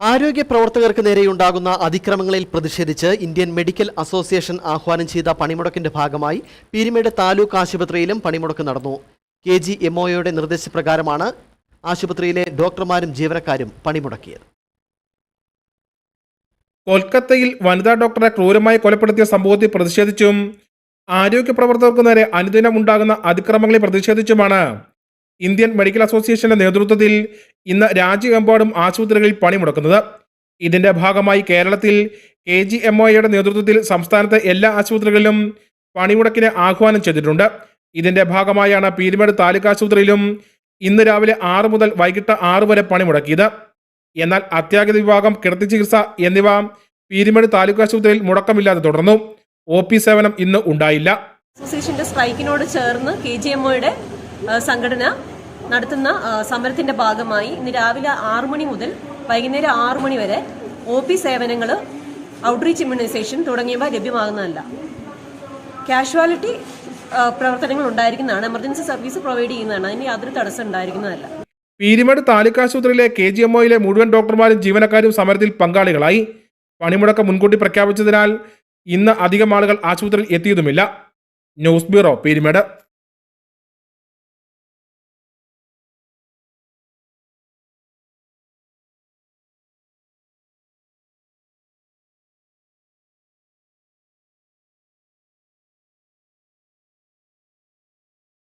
ആരോഗ്യ പ്രവർത്തകർക്ക് നേരെയുണ്ടാകുന്ന അതിക്രമങ്ങളിൽ പ്രതിഷേധിച്ച് ഇന്ത്യൻ മെഡിക്കൽ അസോസിയേഷൻ ആഹ്വാനം ചെയ്ത പണിമുടക്കിന്റെ ഭാഗമായി പീരിമേട് താലൂക്ക് ആശുപത്രിയിലും പണിമുടക്ക് നടന്നു. കെ ജി എംഒയുടെ നിർദ്ദേശപ്രകാരമാണ് ആശുപത്രിയിലെ ഡോക്ടർമാരും ജീവനക്കാരും പണിമുടക്കിയത്. കൊൽക്കത്തയിൽ വനിതാ ഡോക്ടറെ ക്രൂരമായി കൊലപ്പെടുത്തിയ സംഭവത്തിൽ പ്രതിഷേധിച്ചും ആരോഗ്യ പ്രവർത്തകർക്ക് നേരെ അനുദിനം ഉണ്ടാകുന്ന അതിക്രമങ്ങളിൽ പ്രതിഷേധിച്ചുമാണ് ഇന്ത്യൻ മെഡിക്കൽ അസോസിയേഷന്റെ നേതൃത്വത്തിൽ ഇന്ന് രാജ്യമെമ്പാടും ആശുപത്രികളിൽ പണിമുടക്കുന്നത് ഇതിന്റെ ഭാഗമായി കേരളത്തിൽ കെ ജി എം ഒയുടെ നേതൃത്വത്തിൽ സംസ്ഥാനത്തെ എല്ലാ ആശുപത്രികളിലും പണിമുടക്കിന് ആഹ്വാനം ചെയ്തിട്ടുണ്ട്. ഇതിന്റെ ഭാഗമായാണ് പീരുമേട് താലൂക്ക് ആശുപത്രിയിലും ഇന്ന് രാവിലെ ആറ് മുതൽ വൈകിട്ട് ആറ് വരെ പണിമുടക്കിയത് എന്നാൽ അത്യാഗത വിഭാഗം കിടത്തി ചികിത്സ എന്നിവ പീരുമേട് താലൂക്ക് ആശുപത്രിയിൽ മുടക്കമില്ലാതെ തുടർന്നു. ഒ പി സേവനം ഇന്ന് ഉണ്ടായില്ല. അസോസിയേഷന്റെ സ്ട്രൈക്കിനോട് ചേർന്ന് കെ ജി എംഒയുടെ സംഘടന നടത്തുന്ന സമരത്തിന്റെ ഭാഗമായി ഇന്ന് രാവിലെ ആറു മണി മുതൽ വൈകുന്നേരം ആറു മണി വരെ ഒ പി സേവനങ്ങൾ ഔട്ട്റീച്ച് ഇമ്മ്യൂണൈസേഷൻ തുടങ്ങിയവ ലഭ്യമാകുന്നതല്ല. കാഷ്വാലിറ്റി പ്രവർത്തനങ്ങൾ ഉണ്ടായിരിക്കുന്നതാണ്. എമർജൻസി സർവീസ് പ്രൊവൈഡ് ചെയ്യുന്നതാണ്. അതിന് യാതൊരു തടസ്സം ഉണ്ടായിരിക്കുന്നതല്ല. പീരിമട് താലൂക്ക് ആശുപത്രിയിലെ കെ ജി എം ഒയിലെ മുഴുവൻ ഡോക്ടർമാരും ജീവനക്കാരും സമരത്തിൽ പങ്കാളികളായി. പണിമുടക്കം മുൻകൂട്ടി പ്രഖ്യാപിച്ചതിനാൽ ഇന്ന് അധികം ആളുകൾ ആശുപത്രിയിൽ എത്തിയതുമില്ല. News bureau Peermade.